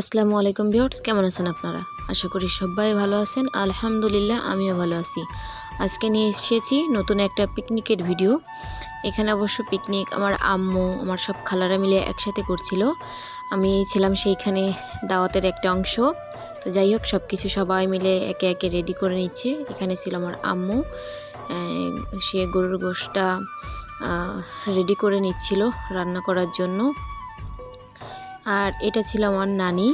আসসালামু আলাইকুম ভিউয়ার্স, কেমন আছেন আপনারা? আশা করি সবাই ভালো আছেন। আলহামদুলিল্লাহ, আমিও ভালো আছি। আজকে নিয়ে এসেছি নতুন একটা পিকনিকের ভিডিও। এখানে অবশ্য পিকনিক আমার আম্মু, আমার সব খালারা মিলে একসাথে করছিল। আমি ছিলাম সেইখানে দাওয়াতের একটা অংশ। তো যাই হোক সব কিছু সবাই মিলে একে একে রেডি করে নিচ্ছে। এখানে ছিল আমার আম্মু। সে গরুর গোশটা রেডি করে নিচ্ছিল রান্না করার জন্য। আর এটা ছিল আমার নানি।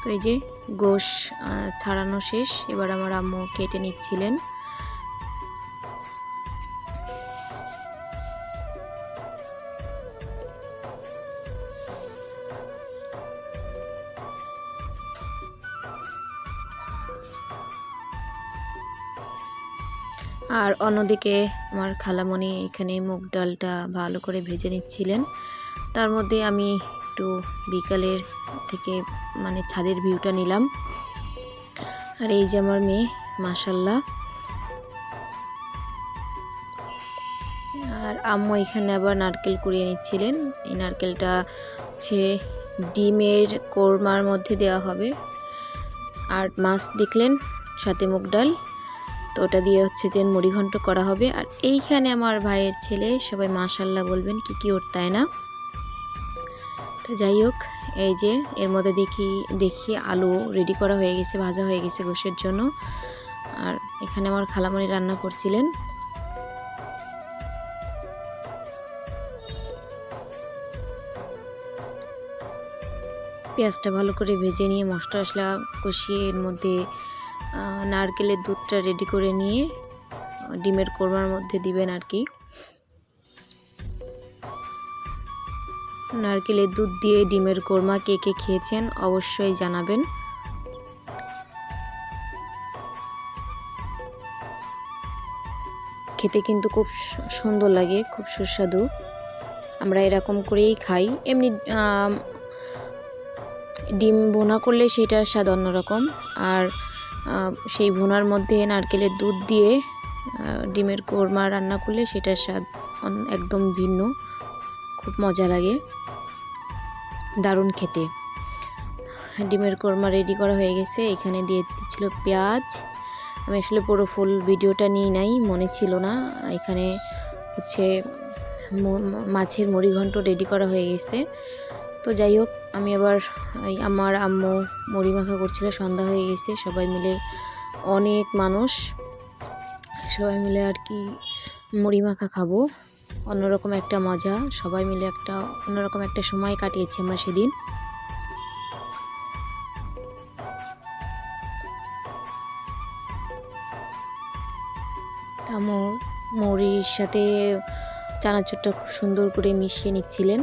তো এই যে গোশ ছাড়ানো শেষ। এবার আমার আম্মু কেটে নিচ্ছিলেন। আর অন্যদিকে আমার খালামণি এখানে মুগ ডালটা ভালো করে ভেজে নিচ্ছিলেন। তার মধ্যে আমি একটু বিকালের থেকে মানে ছাদের ভিউটা নিলাম। আর এই যে আমার মেয়ে মাসাল্লাহ আর আম্মু এখানে আবার নারকেল কুড়িয়ে নিচ্ছিলেন। এই নারকেলটা হচ্ছে ডিমের কোরমার মধ্যে দেওয়া হবে। আর মাছ দেখলেন, সাথে মুগ ডাল। তো ওটা দিয়ে হচ্ছে যে মুড়িঘণ্ট করা হবে। আর এইখানে আমার ভাইয়ের ছেলে, সবাই মাশাল্লাহ বলবেন কি কি ওর তাই না? তো যাই হোক, এই যে এর মধ্যে দেখি দেখি আলু রেডি করা হয়ে গেছে, ভাজা হয়ে গেছে গোশের জন্য। আর এখানে আমার খালামণি রান্না করছিলেন। পেঁয়াজটা ভালো করে ভেজে নিয়ে মশলা টশলা কষিয়ে এর মধ্যে নারকেলের দুধটা রেডি করে নিয়ে, ডিমের কোরমার মধ্যে দিবেন আর কি। নারকেলের দুধ দিয়ে ডিমের কোরমা কে কে খেয়েছেন অবশ্যই জানাবেন। খেতে কিন্তু খুব সুন্দর লাগে, খুব সুস্বাদু। আমরা এরকম করেই খাই। এমনি ডিম বোনা করলে সেটার স্বাদ অন্যরকম। আর সেই ভুনার মধ্যে নারকেলের দুধ দিয়ে ডিমের কোরমা রান্না করলে সেটার স্বাদ একদম ভিন্ন। খুব মজা লাগে। দারুণ খেতে। ডিমের কোরমা রেডি করা হয়ে গেছে। এখানে দিয়ে দিচ্ছিল পেঁয়াজ। আমি আসলে পুরো ফুল ভিডিওটা নিই নাই, মনে ছিল না। এখানে হচ্ছে মাছের মুড়ি ঘন্ট রেডি করা হয়ে গেছে। তো যাই হোক, আমি আবার আমার আম্মু মুড়ি মাখা করছিল, সন্ধ্যা হয়ে গেছে, সবাই মিলে অনেক মানুষ, সবাই মিলে আর কি মুড়ি মাখা খাব। অন্যরকম একটা মজা, সবাই মিলে একটা, অন্যরকম একটা সময় কাটিয়েছি আমরা সেদিন। মুড়ির সাথে চানাচুরটা খুব সুন্দর করে মিশিয়ে নিচ্ছিলেন।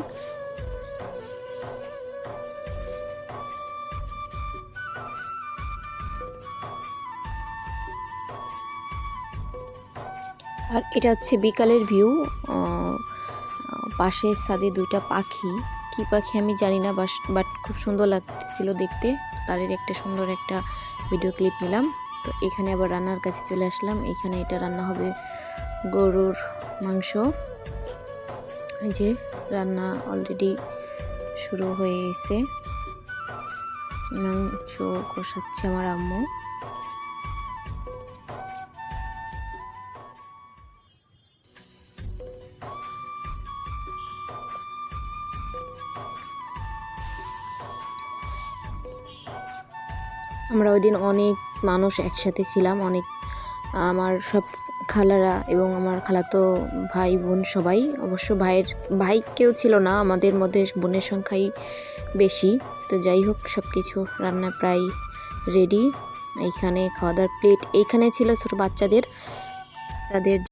আর এটা হচ্ছে বিকালের ভিউ পাশে ছাদে দুইটা পাখি। কি পাখি আমি জানি না বাট খুব সুন্দর লাগতেছিল দেখতে। তারের একটা সুন্দর একটা ভিডিও ক্লিপ নিলাম। তো এখানে আবার রান্নার কাছে চলে আসলাম। এখানে এটা রান্না হবে গরুর মাংস। যে রান্না অলরেডি শুরু হয়ে গেছে। মাংস কষাচ্ছে আমার আম্মু। আমরা ওই দিন অনেক মানুষ একসাথে ছিলাম, অনেক, আমার সব খালারা এবং আমার খালাতো ভাই বোন সবাই। অবশ্য ভাইয়ের, ভাই কেউ ছিল না, আমাদের মধ্যে বোনের সংখ্যাই বেশি। তো যাই হোক সব কিছু রান্না প্রায় রেডি এইখানে খাওয়া দাওয়ার প্লেট এইখানে ছিল ছোট বাচ্চাদের যাদের